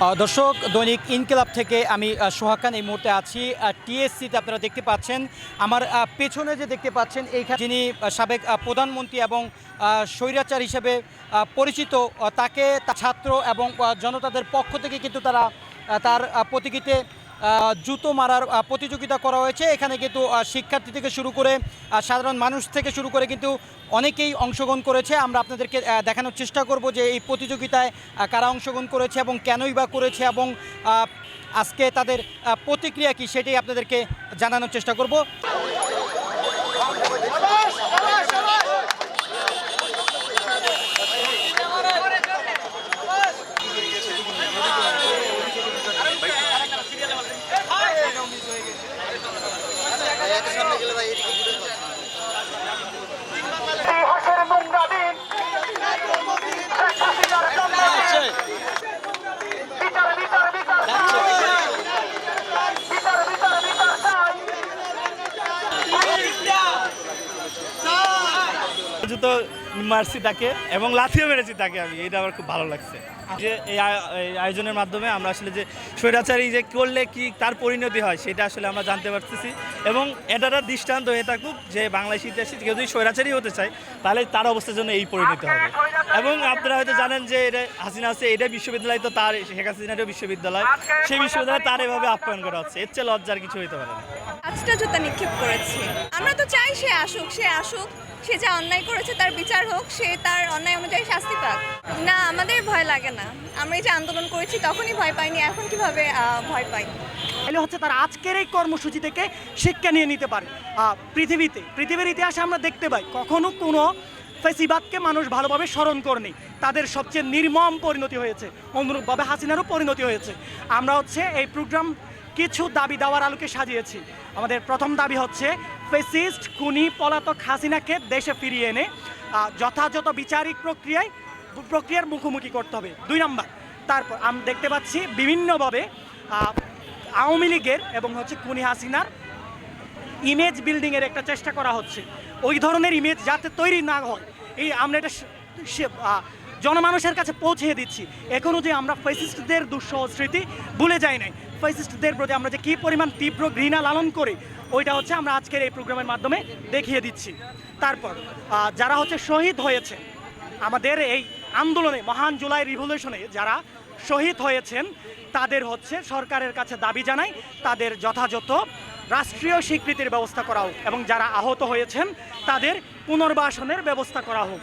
দর্শক, দৈনিক ইনকিলাব থেকে আমি সোহাকান এই মুহূর্তে আছি। টিএসসিতে আপনারা দেখতে পাচ্ছেন, আমার পেছনে যে দেখতে পাচ্ছেন, এইখানে যিনি সাবেক প্রধানমন্ত্রী এবং স্বৈরাচার হিসেবে পরিচিত তাকে ছাত্র এবং জনতাদের পক্ষ থেকে কিন্তু তারা তার প্রতীকীতে জুতো মারার প্রতিযোগিতা করা হয়েছে। এখানে কিন্তু শিক্ষার্থী থেকে শুরু করে সাধারণ মানুষ থেকে শুরু করে কিন্তু অনেকেই অংশগ্রহণ করেছে। আমরা আপনাদেরকে দেখানোর চেষ্টা করব যে এই প্রতিযোগিতায় কারা অংশগ্রহণ করেছে এবং কেনই বা করেছে এবং আজকে তাদের প্রতিক্রিয়া কি সেটাই আপনাদেরকে জানানোর চেষ্টা করব ইতিহাসের নোংরা দিন শেখ হাসিনার জন্য বিচার বিচার বিচার চাই বিচার বিচার বিচার চাই জুতো মারছি তাকে এবং লাথিও মেরেছি তাকে আমি, এটা আমার খুব ভালো লাগছে। যে এই আয়োজনের মাধ্যমে আমরা আসলে যে স্বৈরাচারী যে করলে কি তার পরিণতি হয়, সেটা আসলে আমরা জানতে পারতেছি এবং এটা দৃষ্টান্ত হয়ে থাকুক যে বাংলাদেশ ইতিহাসে কেউ যদি স্বৈরাচারী হতে চায়, তাহলে তার অবস্থার জন্য এই পরিণতি হবে। এবং আপনারা হয়তো জানেন যে এটা হাসিনা আছে, এটা বিশ্ববিদ্যালয় তো তার, শেখ হাসিনারও বিশ্ববিদ্যালয়, সেই বিশ্ববিদ্যালয়ে তার এভাবে আপ্যায়ন করা হচ্ছে। এর চেয়ে লজ্জার কিছু হতে পারে না। পাঁচটা জুতা নিক্ষেপ করেছি। আমরা তো চাই সে আসুক সে আসুক, সে যা অন্যায় করেছে তার বিচার হোক, সে তার অন্যায় অনুযায়ী শাস্তি পাক। না, আমাদের ভয় লাগে না। আমরা এই যে আন্দোলন করেছি, তখনই ভয় পাইনি, এখন কীভাবে ভয় পাই? তাহলে হচ্ছে তার আজকের এই কর্মসূচি থেকে শিক্ষা নিয়ে নিতে পারে। পৃথিবীতে, পৃথিবীর ইতিহাসে আমরা দেখতে পাই, কখনো কোনো ফেসিবাদকে মানুষ ভালোভাবে স্মরণ করেনি। তাদের সবচেয়ে নির্মম পরিণতি হয়েছে, অনুরূপভাবে হাসিনারও পরিণতি হয়েছে। আমরা হচ্ছে এই প্রোগ্রাম কিছু দাবি দেওয়ার আলোকে সাজিয়েছি। আমাদের প্রথম দাবি হচ্ছে, ফেসিস্ট, খুনি, পলাতক হাসিনাকে দেশে ফিরিয়ে এনে যথাযথ বিচারিক প্রক্রিয়ায়, প্রক্রিয়ার মুখোমুখি করতে হবে। দুই নম্বর, তারপর আমরা দেখতে পাচ্ছি বিভিন্নভাবে আওয়ামী লীগের এবং হচ্ছে কুনি হাসিনার ইমেজ বিল্ডিংয়ের একটা চেষ্টা করা হচ্ছে। ওই ধরনের ইমেজ যাতে তৈরি না হয়, এই আমরা এটা জনমানুষের কাছে পৌঁছে দিচ্ছি। এখনও যে আমরা ফেসিস্টদের দুঃসহ স্মৃতি ভুলে যাই নাই। ফেসিস্টদের প্রতি আমরা যে কী পরিমাণ তীব্র ঘৃণা লালন করি ওইটা হচ্ছে আমরা আজকের এই প্রোগ্রামের মাধ্যমে দেখিয়ে দিচ্ছি। তারপর যারা হচ্ছে শহীদ হয়েছে আমাদের এই আন্দোলনে, মহান জুলাই রিভলিউশনে যারা শহীদ হয়েছেন, তাদের হচ্ছে সরকারের কাছে দাবি জানাই, তাদের যথাযথ রাষ্ট্রীয় স্বীকৃতির ব্যবস্থা করা হোক এবং যারা আহত হয়েছেন, তাদের পুনর্বাসনের ব্যবস্থা করা হোক।